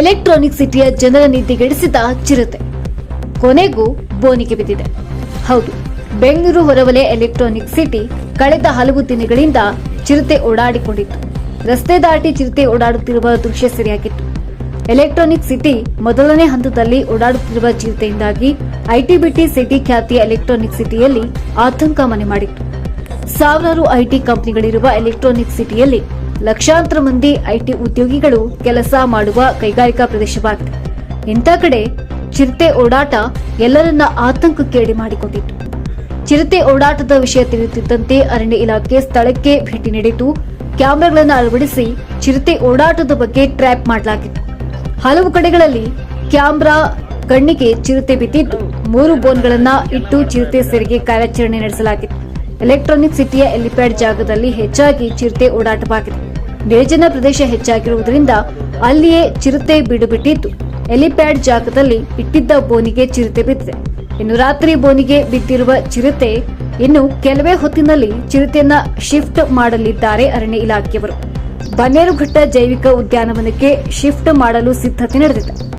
Electronic ಸಿಟಿಯ ಜನರ ನಿದ್ದೆಗೆಡಿಸಿದ ಚಿರತೆ. ಕೊನೆಗೂ ಬೋನಿಗೆ ಬಿದ್ದಿದೆ. ಹೌದು, ಬೆಂಗಳೂರು ಹೊರವಲೆ ಎಲೆಕ್ಟ್ರಾನಿಕ್ ಸಿಟಿ ಕಳೆದ ಹಲವು ದಿನಗಳಿಂದ ಚಿರತೆ ಓಡಾಡಿಕೊಂಡಿತ್ತು. ರಸ್ತೆ ದಾಟಿ ಚಿರತೆ ಓಡಾಡುತ್ತಿರುವ ದೃಶ್ಯ ಸರಿಯಾಗಿತ್ತು. ಎಲೆಕ್ಟ್ರಾನಿಕ್ ಸಿಟಿ ಮೊದಲನೇ ಹಂತದಲ್ಲಿ ಓಡಾಡುತ್ತಿರುವ ಚಿರತೆಯಿಂದಾಗಿ ಐಟಿಬಿಟಿ ಸಿಟಿ ಖ್ಯಾತಿಯ ಎಲೆಕ್ಟ್ರಾನಿಕ್ ಸಿಟಿಯಲ್ಲಿ ಆತಂಕ ಮನೆ ಮಾಡಿತ್ತು. ಸಾವಿರಾರು ಐಟಿ ಕಂಪನಿಗಳಿರುವ ಎಲೆಕ್ಟ್ರಾನಿಕ್ ಸಿಟಿಯಲ್ಲಿ ಲಕ್ಷಾಂತರ ಮಂದಿ ಐಟಿ ಉದ್ಯೋಗಿಗಳು ಕೆಲಸ ಮಾಡುವ ಕೈಗಾರಿಕಾ ಪ್ರದೇಶವಾಗಿದೆ. ಇಂಥ ಕಡೆ ಚಿರತೆ ಓಡಾಟ ಎಲ್ಲರನ್ನ ಆತಂಕಕ್ಕೇಡಿ ಮಾಡಿಕೊಂಡಿತ್ತು ಚಿರತೆ ಓಡಾಟದ ವಿಷಯ ತಿಳಿಯುತ್ತಿದ್ದಂತೆ ಅರಣ್ಯ ಇಲಾಖೆ ಸ್ಥಳಕ್ಕೆ ಭೇಟಿ ನೀಡಿತು ಕ್ಯಾಮೆರಾಗಳನ್ನು ಅಳವಡಿಸಿ ಚಿರತೆ ಓಡಾಟದ ಬಗ್ಗೆ ಟ್ರ್ಯಾಪ್ ಮಾಡಲಾಗಿತ್ತು. ಹಲವು ಕಡೆಗಳಲ್ಲಿ ಕ್ಯಾಮ್ರಾ ಕಣ್ಣಿಗೆ ಚಿರತೆ ಬಿದ್ದಿದ್ದು, ಮೂರು ಬೋನ್ಗಳನ್ನ ಇಟ್ಟು ಚಿರತೆ ಸೆರೆಗೆ ಕಾರ್ಯಾಚರಣೆ ನಡೆಸಲಾಗಿತ್ತು. ಎಲೆಕ್ಟ್ರಾನಿಕ್ ಸಿಟಿಯ ಎಲಿಪ್ಯಾಡ್ ಜಾಗದಲ್ಲಿ ಹೆಚ್ಚಾಗಿ ಚಿರತೆ ಓಡಾಟವಾಗಿದೆ. ನಿರ್ಜನ ಪ್ರದೇಶ ಹೆಚ್ಚಾಗಿರುವುದರಿಂದ ಅಲ್ಲಿಯೇ ಚಿರತೆ ಬಿಡುಬಿಟ್ಟಿತ್ತು. ಎಲಿಪ್ಯಾಡ್ ಜಾಗದಲ್ಲಿ ಇಟ್ಟಿದ್ದ ಬೋನಿಗೆ ಚಿರತೆ ಬಿದ್ದಿದೆ. ಇನ್ನು ರಾತ್ರಿ ಬೋನಿಗೆ ಬಿದ್ದಿರುವ ಚಿರತೆ ಇನ್ನು ಕೆಲವೇ ಹೊತ್ತಿನಲ್ಲಿ ಚಿರತೆಯನ್ನ ಶಿಫ್ಟ್ ಮಾಡಲಿದ್ದಾರೆ ಅರಣ್ಯ ಇಲಾಖೆಯವರು. ಬನ್ನೇರುಘಟ್ಟ ಜೈವಿಕ ಉದ್ಯಾನವನಕ್ಕೆ ಶಿಫ್ಟ್ ಮಾಡಲು ಸಿದ್ಧತೆ ನಡೆದಿದೆ.